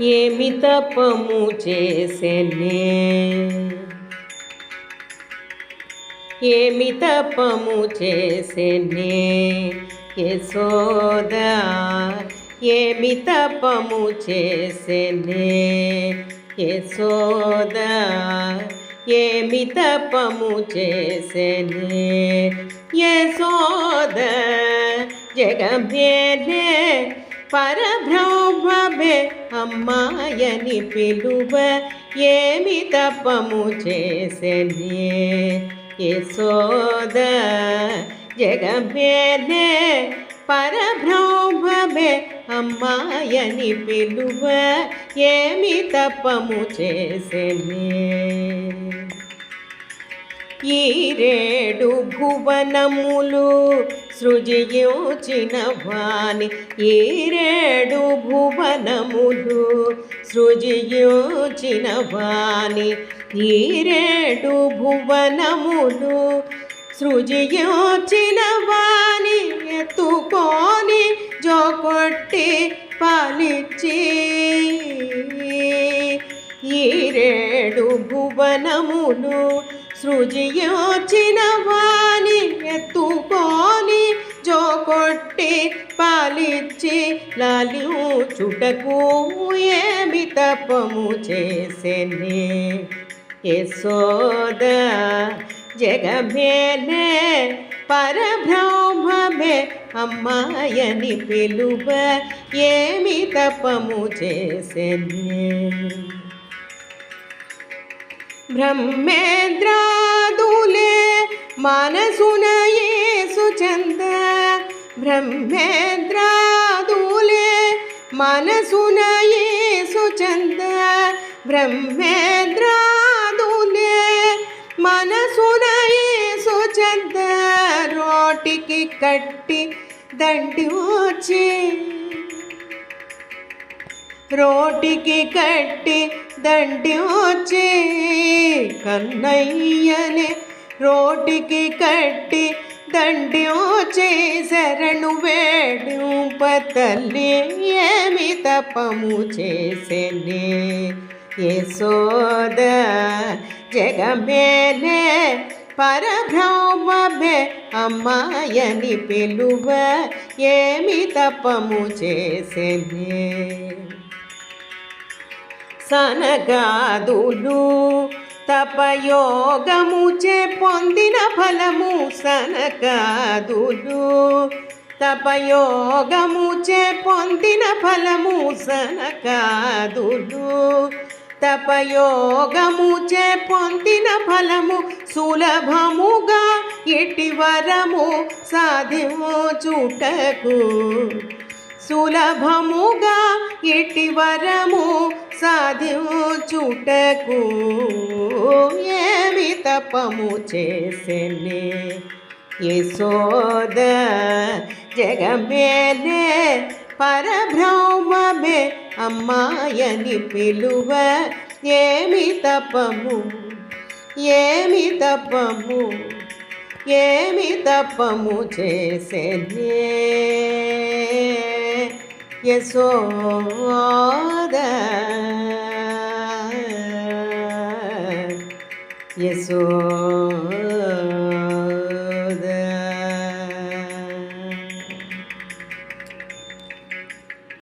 ఏమి తపము చేసెనే? ఏమి తపము చేసెనే? యశోద ఏమి తపము చేసెనే? యశోద ఏమి తపము చేసెనే? యశోద జగమేనే పరబ్రహ్మమే అమ్మాయని పిలువ ఏమి తపము చేసెనే? యశోద జగమేలే పరబ్రహ్మమే అమ్మాయని పిలువ ఏమి తపము చేసెనే? ఈ రేడు భువనములు సృజించిన వాణి ఏరేడు భువనములు. సృజించిన వాణి ఏరేడు భువనములు. సృజించిన వాణి ఎత్తుకొని జోకొట్టి పాలిచ్చి ఈరేడు భువనములు. సృజించిన వాణి ఎత్తుకొని కొట్టి పాలిచ్చి లాలించుటకు ఏమి తపము చేసెనే? యశోద జగమేలే పరబ్రహ్మమే అమ్మాయని పిలువ ఏమి తపము చేసెనే? బ్రహ్మేంద్రాదులే మనసు బ్రహ్మేంద్రాదులే మనసున యేసు చంద బ్రహ్మేంద్రాదులే మనసున యేసు చంద రోటికి కట్టి దండి వచ్చే రోటికి కట్టి దండి వచ్చి కన్నయ్యనే రోటికి కట్టి దండ్యో వచ్చి శరణు వేడుంప తల్లి ఏమి తపము చేసేనే. యశోద జగమేలే పరబ్రహ్మమే అమ్మాయని పిలువ ఏమి తపము చేసేనే. సనగాదులు తపయోగముచే పొందిన ఫలము సనగాదులు తపయోగముచే పొందిన ఫలము సనగాదులు తపయోగముచే పొందిన ఫలము సులభముగా ఇటి వరము సాధించుటకు సులభముగా ఇటి వర సాధించుటకు ఏమి తపము చేసెనే? యశోద జగమేలే పరబ్రహ్మమే అమ్మాయని పిలువ ఏమి తపము? ఏమి తపము? ఏమి తపము చేసేనే? యశోద యశోద